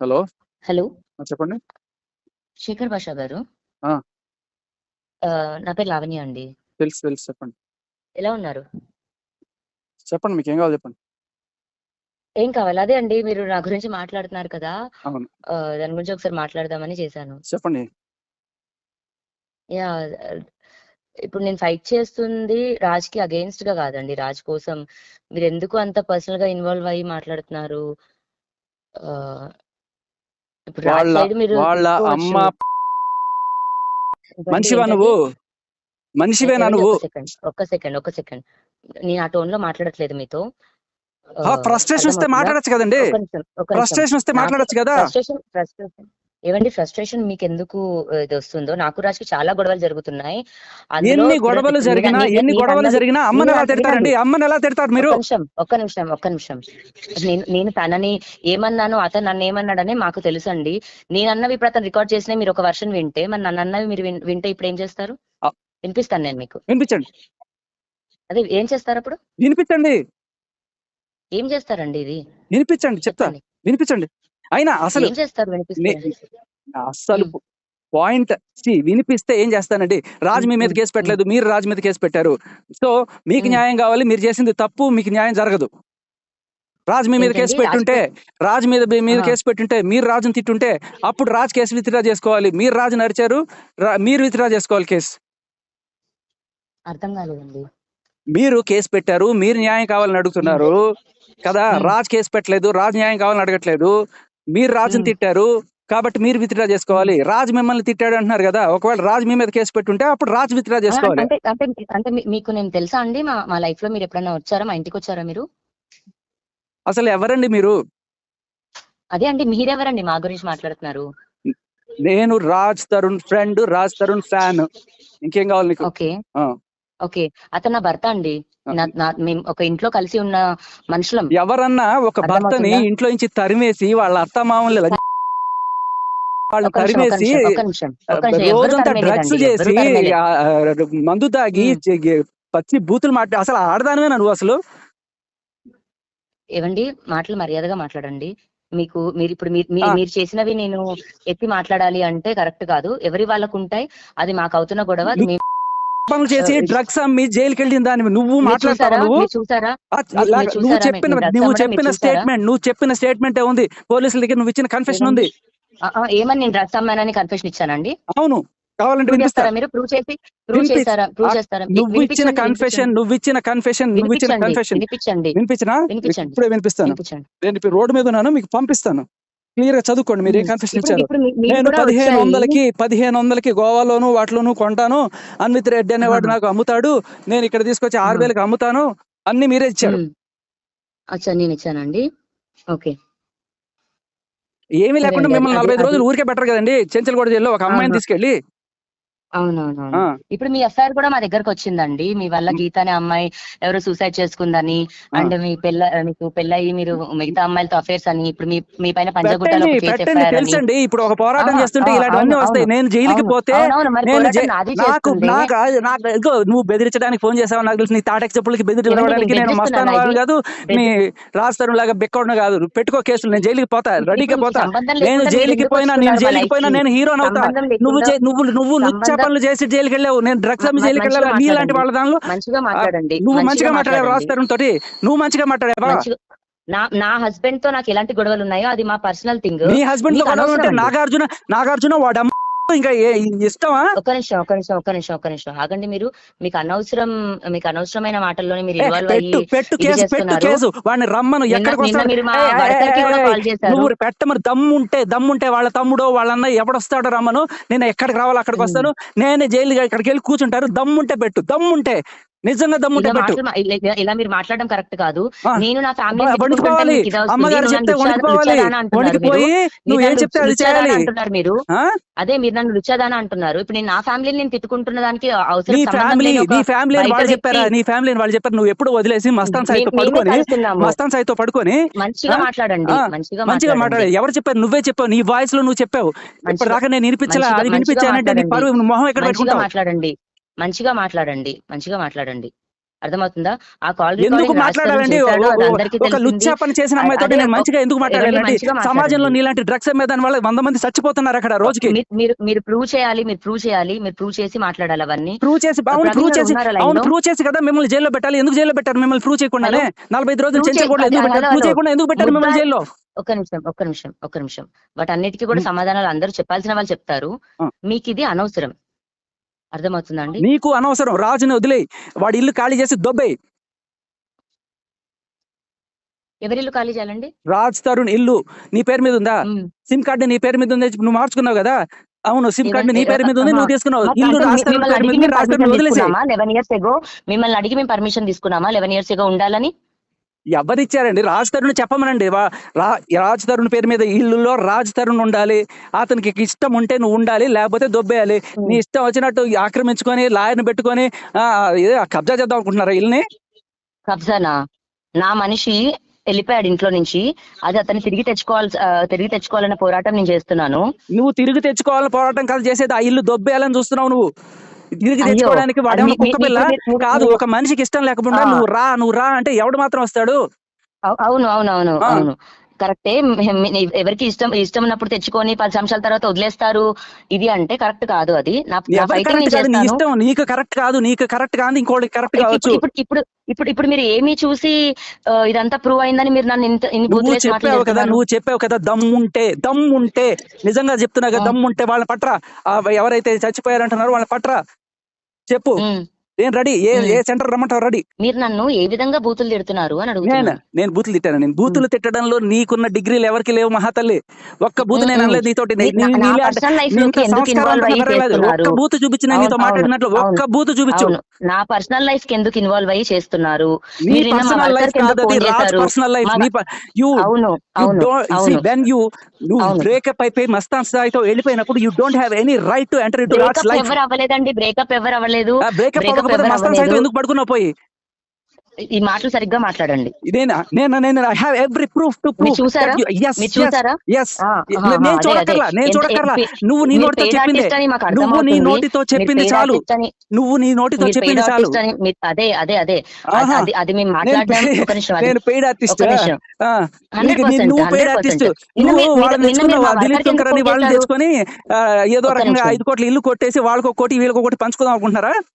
Hello. Hello. చెప్పండి. శేఖర్ భాషా గారు. నా పేరు లావణ్య అండి. తెలుసు తెలుసు చెప్పండి. ఎలా ఉన్నారు? చెప్పండి మీకు ఏం కావాలి చెప్పండి. ఏం కావాలి? అదే అండి మీరు నా గురించి మాట్లాడుతున్నారు కదా. దాని గురించి ఒకసారి మాట్లాడదామని చేశాను. చెప్పండి. యా ఇప్పుడు నేను ఫైట్ చేస్తుంది రాజ్కి అగేన్స్ట్గా కాదండి. రాజ్ కోసం మీరు ఎందుకు అంత పర్సనల్గా ఇన్వాల్వ్ అయ్యి మాట్లాడుతున్నారు? వాళ్ళ వాళ్ళ. అమ్మ మనిషివా? నువ్వు? మనిషివేనా నువ్వు? ఒక్క సెకండ్ ఒక్క సెకండ్ నేను ఆ టోన్లో మాట్లాడట్లేదు మీతో. ఫ్రస్ట్రేషన్ వస్తే మాట్లాడచ్చు కదండి. ఫ్రస్ట్రేషన్ వస్తే మాట్లాడచ్చు కదా. ఏవండి ఫ్రస్ట్రేషన్ మీకు ఎందుకు ఇది వస్తుందో నాకు రాజుకి చాలా గొడవలు జరుగుతున్నాయి. ఎన్ని గొడవలు జరిగినా నేను- ఎన్ని నేను గొడవలు జరిగినా అమ్మని ఎలా తిడతారండి? అమ్మని ఎలా తిడతారు మీరు? ఒక్క నిమిషం ఒక్క నిమిషం ఒక్క నిమిషం. నేను నేను తనని ఏమన్నాను అతను నన్ను ఏమన్నాడని మాకు తెలుసు అండి నేను అన్నవి ఇప్పుడు అతను రికార్డ్ చేసిన మీరు ఒక వర్షన్ వింటే మరి నన్ను అన్నవి మీరు వింటే ఇప్పుడు ఏం చేస్తారు. వినిపిస్తాను నేను మీకు. వినిపించండి. అదే ఏం చేస్తారు అప్పుడు? వినిపించండి. ఏం చేస్తారండి ఇది? వినిపించండి చెప్తా. చెప్పండి. వినిపించండి. అయినా అసలు అసలు పాయింట్ వినిపిస్తే ఏం చేస్తానండి రాజు మీ మీద. కేసు పెట్టలేదు మీరు రాజు మీద కేసు పెట్టారు సో మీకు. న్యాయం కావాలి మీరు చేసింది తప్పు మీకు న్యాయం జరగదు రాజు మీ మీద కేసు? పెట్టుంటే రాజు మీద మీద. కేసు పెట్టుంటే మీరు రాజుని తిట్టుంటే అప్పుడు రాజు కేసు విత్డ్రా చేసుకోవాలి మీరు రాజు నరిచారు రా- మీరు విత్డ్రా చేసుకోవాలి కేసు అర్థం కాలేదండి మీరు కేసు పెట్టారు మీరు న్యాయం కావాలని అడుగుతున్నారు కదా. రాజు కేసు పెట్టలేదు రాజు న్యాయం కావాలని అడగట్లేదు మీరు రాజుని. తిట్టారు కాబట్టి మీరు విత్డ్రా చేసుకోవాలి. రాజు మిమ్మల్ని తిట్టాడు అంటున్నారు కదా ఒకవేళ రాజు మీ మీద కేసు పెట్టుంటే అప్పుడు రాజు విత్డ్రా చేసుకోవాలి. అంటే అంటే మీకు నేను తెలుసా అండి మా మా లైఫ్లో మీరు ఎప్పుడైనా వచ్చారా మా ఇంటికి వచ్చారా మీరు? అసలు ఎవరండి మీరు? అదే అండి మీరెవరండి మా గురించి మాట్లాడుతున్నారు? నేను రాజ్ తరుణ్ ఫ్రెండ్ రాజ్ తరుణ్ ఫ్యాన్. ఇంకేం కావాలి నీకు? ఓకే. ఓకే. అతను నా భర్త అండి. మేము ఒక ఇంట్లో కలిసి ఉన్న మనుషులం. ఎవరన్నా ఒక భర్తని? ఇంట్లో నుంచి తరిమేసి వాళ్ళ అత్త మామూలు వాళ్ళు తరిమేసి రోజంతా డ్రగ్స్ చేసి మందు తాగి పచ్చి బూతులు మాట్లా అసలు ఆడదానివే నువ్వు అసలు? ఏవండి? మాటలు మర్యాదగా మాట్లాడండి. మీకు మీరు ఇప్పుడు మీరు చేసినవి నేను ఎత్తి మాట్లాడాలి అంటే కరెక్ట్ కాదు. ఎవరి వాళ్ళకు ఉంటాయి అది మాకు అవుతున్న గొడవ పనులు చేసి డ్రగ్స్ అమ్మి జైలుకి వెళ్ళిన దానివి నువ్వు మాట్లాడతావా నువ్వు? నువ్వు? చెప్పిన నువ్వు చెప్పిన? స్టేట్మెంట్ నువ్వు చెప్పిన స్టేట్మెంట్ ఉంది? పోలీసుల దగ్గర నువ్వు ఇచ్చిన కన్ఫెషన్ ఉంది. ఏమని నేను డ్రగ్స్ అమ్మానని కన్ఫెషన్ ఇచ్చానండి అవును. కావాలంటే ప్రూవ్ వినిపిస్తా. చేస్తారా మీరు? ప్రూవ్ చేసి ప్రూవ్ వినిపి- చేస్తారా? ప్రూవ్ ఆ, చేస్తారా? నువ్వు ఇచ్చిన కన్ఫెషన్ నువ్వు ఇచ్చిన కన్ఫెషన్ నువ్వు ఇచ్చిన కన్ఫెషన్ వినిపించండి. వినిపించినా? వినిపించండి. ఇప్పుడే వినిపిస్తాను. వినిపించండి. నేను ఇప్పుడు రోడ్డు మీద ఉన్నాను మీకు పంపిస్తాను. క్లియర్గా చదువుకోండి మీరు ఏ ఇప్పుడు ఇచ్చారు నేను పదిహేను. వందలకి పదిహేను వందలకి గోవాలోను వాటిలోను కొంటాను అన్విత్ రెడ్డి అనేవాడు. నాకు అమ్ముతాడు నేను ఇక్కడ తీసుకొచ్చి ఆరు. వేలకు అమ్ముతాను అన్ని మీరే ఇచ్చారు. అచ్చా నేను ఇచ్చానండి ఓకే ఏమీ లేకుండా మిమ్మల్ని నలభై రోజులు ఊరికే బెటర్ కదండి చెంచల్గూడ జైల్లో ఒక అమ్మాయిని ఆహా. ఆ, ఇప్పుడు మీ ఎఫ్ఐఆర్ కూడా మా దగ్గరకు వచ్చిందండి మీ వల్ల గీత అనే అమ్మాయి ఎవరో సూసైడ్ చేసుకుందని అండ్ మీ పెళ్ళ మీకు పెళ్ళయి మీరు మిగతా అమ్మాయిలతో అఫేర్స్ అని ఇప్పుడు మీ మీ పైన పంజగుట్టలో తెలుసండి. ఇప్పుడు ఒక పోరాటం చేస్తుంటే ఇలాంటివన్నీ వస్తాయి. నేను జైలుకి పోతే అవునవును, నాకు. నాకు నువ్వు బెదిరించడానికి ఫోన్ చేసావు నాకు తెలుసు. నీ తాటకి చెప్పులకి బెదిరించడానికి నేను మస్తాను వాడు? కాదు. నీ రాస్తారు లాగా బెక్కడం కాదు. పెట్టుకో కేసులు. నేను జైలుకి పోతా. రెడీగా పోతా. నేను జైలుకి పోయినా నేను మా జైలుకి పోయినా? నేను హీరోని అవుతా. నువ్వు నువ్వు నువ్వు సంబంధం- పనులు చేసి జైలుకి వెళ్ళావు నేను డ్రగ్స్ అమ్మి మ- జైలుకి వెళ్ళాలి నీలాంటి. వాళ్ళ దానిలో మంచిగా మాట్లాడండి. నువ్వు మంచిగా మాట్లాడావు మాట్లాడండి. రాస్తారు తోటి నువ్వు మంచిగా మాట్లాడావా? నా నా హస్బెండ్తో నాకు ఎలాంటి గొడవలు ఉన్నాయో అది మా పర్సనల్ థింగ్. నీ హస్బెండ్తో మీకు గొడవ ఉంటే. నాగార్జున నాగార్జున వాడు అమ్మ ఇంకా ఇష్టమా? ఒక నిమిషం ఒక నిమిషం ఒక నిమిషం ఒక నిమిషం. ఆగండి మీరు. మీకు అనవసరం మీకు అనవసరమైన మాటల్లోనే మీరు పెట్టు అయ్యి పెట్టు కేసు పెట్టు. కేసు. వాడిని రమ్మను. ఎక్కడికి పెట్టమని దమ్ముంటే దమ్ముంటే వాళ్ళ తమ్ముడో వాళ్ళ అన్న ఎవడొస్తాడో రమ్మను. నేను ఎక్కడికి రావాలో అక్కడికి. వస్తాను. నేనే జైలు ఇక్కడికి వెళ్ళి కూర్చుంటారు దమ్ముంటే పెట్టు. దమ్ముంటే. నిజంగా దమ్ముంటే పెట్టు. ఇలా- మీరు మాట్లాడడం కరెక్ట్ కాదు. నేను నా ఫ్యామిలీ అమ్మగారు చెప్తే వణికిపోయి నువ్వు ఏం చెప్తే అది చేయాలి. అంటున్నారు మీరు? అదే మీరు నన్ను లుచ్చాదానా అంటున్నారు. ఇప్పుడు నేను నా ఫ్యామిలీని నేను తిట్టుకుంటున్న దానికి అవసరం నీ ఫ్యామిలీ నీ ఫ్యామిలీ వాళ్ళు చెప్పారా? నీ ఫ్యామిలీ వాళ్ళు చెప్పారు. నువ్వు ఎప్పుడు వదిలేసి మస్తాన్ సాయితో పడుకొని. మస్తాన్ సాయితో పడుకొని మంచిగా? మాట్లాడండి. మంచిగా మంచిగా మాట్లాడే మాట్లాడండి. ఎవరు చెప్పారు? నువ్వే చెప్పావు. నీ వాయిస్లో నువ్వు చెప్పావు. ఇప్పటిదాకా నేను వినిపించలే అది వినిపించానంటే నీ. పరువు మొహం ఎక్కడ పెట్టుకుంటావు? మాట్లాడండి. మంచిగా మాట్లాడండి మంచిగా మాట్లాడండి. అర్థమవుతుందా? ఆ కాల్ ఎందుకు మాట్లాడాలండి? ఒక లుచ్చా పని చేసిన అమ్మాయితో నేను మంచిగా ఎందుకు మాట్లాడాలండి? సమాజంలో నీలాంటి డ్రగ్స్ అమ్మేదాని వల్ల వంద మంది చచ్చిపోతున్నారు అక్కడ రోజుకి. మీరు మీరు ప్రూవ్ చేయాలి మీరు ప్రూవ్ చేయాలి మీరు ప్రూవ్ చేసి మాట్లాడాలి అవన్నీ. ప్రూవ్ చేసి అవును ప్రవీణ్ ప్రూవ్ చేసి అవును ప్రూవ్ చేసి కదా మిమ్మల్ని జైల్లో పెట్టాలి. ఎందుకు జైల్లో పెట్టారు మిమ్మల్ని ప్రూవ్ చేయకుండానే? నలభై ఐదు రోజులు చేయ- ఎందుకు పెట్టారు? ప్రూవ్. చేయకుండా ఎందుకు పెట్టారు మిమ్మల్ని జైల్లో? ఒక్క నిమిషం ఒక్క నిమిషం ఒక్క నిమిషం. వాటన్నిటికీ కూడా సమాధానాలు అందరూ చెప్పాల్సిన వాళ్ళు చెప్తారు. మీకు ఇది అనవసరం. అర్థమవుతుందా అండి నీకు అనవసరం. రాజుని వదిలేయి. వాడి ఇల్లు ఖాళీ చేసి దొబ్బేయి. ఎవరిల్లు ఖాళీ చేయాలండి? రాజ్ తరుణ్ ఇల్లు నీ పేరు మీద ఉందా. సిమ్ కార్డు నీ పేరు మీద ఉంది? నువ్వు మార్చుకున్నావు కదా? అవును సిమ్ కార్డు నీ పేరు మీద ఉంది నువ్వు. తీసుకున్నావు. ఇల్లు మిమ్మల్ని అడిగి మేము పర్మిషన్ తీసుకున్నామా? లెవెన్ ఇయర్స్ ఎగో ఉండాలని? ఎవరిచ్చారండి? రాజ్ తరుణ్ చెప్పమనండి. రాజ్ తరుణ్ పేరు మీద ఇల్లులో రాజ్ తరుణ్ ఉండాలి. అతనికి ఇష్టం ఉంటే నువ్వు ఉండాలి లేకపోతే దొబ్బేయాలి. నీ ఇష్టం వచ్చినట్టు ఆక్రమించుకొని లాయర్ని పెట్టుకొని కబ్జా చేద్దాం అనుకుంటున్నారా ఇల్లుని కబ్జానా? నా మనిషి వెళ్ళిపోయాడు ఇంట్లో నుంచి. అది అతన్ని తిరిగి తెచ్చుకోవాలి తిరిగి తెచ్చుకోవాలన్న పోరాటం నేను చేస్తున్నాను. నువ్వు తిరిగి తెచ్చుకోవాలని పోరాటం కాదు చేసేది ఆ ఇల్లు దొబ్బేయాలని చూస్తున్నావు నువ్వు. తిరిగి తెచ్చుకోవడానికి వాడేమో కుక్క పిల్ల కాదు ఒక మనిషికి ఇష్టం లేకుండా. నువ్వు రా నువ్వు రా అంటే ఎవడు మాత్రం వస్తాడు అవు- అవును అవును అవును. అవును కరెక్టే. ఎవరికి ఇష్టం ఇష్టం ఉన్నప్పుడు తెచ్చుకొని పది సంవత్సరాల తర్వాత వదిలేస్తారు. ఇది అంటే కరెక్ట్ కాదు అది. ఇష్టం నీకు కరెక్ట్ కాదు నీకు కరెక్ట్ కాదు ఇంకోటి కరెక్ట్ కావచ్చు. ఇప్పుడు ఇప్పుడు ఇప్పుడు మీరు ఏమి చూసి ఇదంతా ప్రూవ్ అయిందని మీరు నన్ను నువ్వు చెప్పావు కదా నువ్వు చెప్పావు కదా దమ్ముంటే దమ్ముంటే నిజంగా చెప్తున్నా కదా ఆ. దమ్ముంటే వాళ్ళని పట్రా. ఎవరైతే చచ్చిపోయారంటున్నారో వాళ్ళని పట్రా. చెప్పు. నేను రెడీ? ఏ. ఏ సెంటర్ రమ్మంటావు? రెడీ. మీరు నన్ను ఏ విధంగా బూతులు తిడుతున్నారు అని నేను అడుగుతున్నాను. నేను? బూతులు తిట్టాను. నేను బూతులు తిట్టడంలో నీకున్న డిగ్రీలు ఎవరికి లేవు మహాతల్లి. ఒక్క బూతు నేను. అనలేదు నీతోటి. నీ- మీ- నీ- నా- నా నీలాంటి- పర్సనల్ లైఫ్ నీ లోకి ఇంత ఎందుకు ఇన్వాల్వ్ సంస్కారవంతంగా అయ్యి పెరగలేదు. చేస్తున్నారు? ఒక్క బూతు చూపించి నేను నీతో మాట్లాడినట్లు ఒక్క బూతు చూపించు. నా పర్సనల్ లైఫ్కి ఎందుకు ఇన్వాల్వ్ అయ్యి చేస్తున్నారు? పర్సనల్ లైఫ్ కాదు రాజ్ పర్సనల్ లైఫ్ నీ యూ అవును అవును వెన్ యు నువ్వు. బ్రేకప్ అయిపోయి మస్తాన్ స్థాయితో వెళ్ళిపోయినప్పుడు you don't have any right to enter into Raj life ఎవరు అవ్వలేదండి? బ్రేకప్ ఎవరు అవ్వలేదు? బ్రేకప్ మస్తాన్. ఎందుకు పడుకున్నావు పోయి? ఈ మాటలు సరిగ్గా మాట్లాడండి. ఇదేనా? నేను? నేను? I have every proof to proof చూసారా? మీరు చూసారా? నేను. నేను నువ్వు నీ నోటితో చెప్పింది. నువ్వు నీ. నోటితో చెప్పింది చాలు. నువ్వు నీ నోటితో చెప్పింది చాలు. అదే అదే అదే. అది- మేము paid- ఒక నిమిషం నేను పెయిడ్ ఆర్టిస్ట్. నువ్వు పెయిడ్ ఆర్టిస్ట్. నువ్వు వాళ్ళని తెచ్చుకున్నావు దిలీప్ శంకర్ అని వాళ్ళని తెచ్చుకొని ఏదో రకంగా. ఐదు కోట్ల ఇల్లు కొట్టేసి వాళ్ళకి కోటి వీళ్ళకి ఒకటి పంచుకుందాం అనుకుంటున్నారా?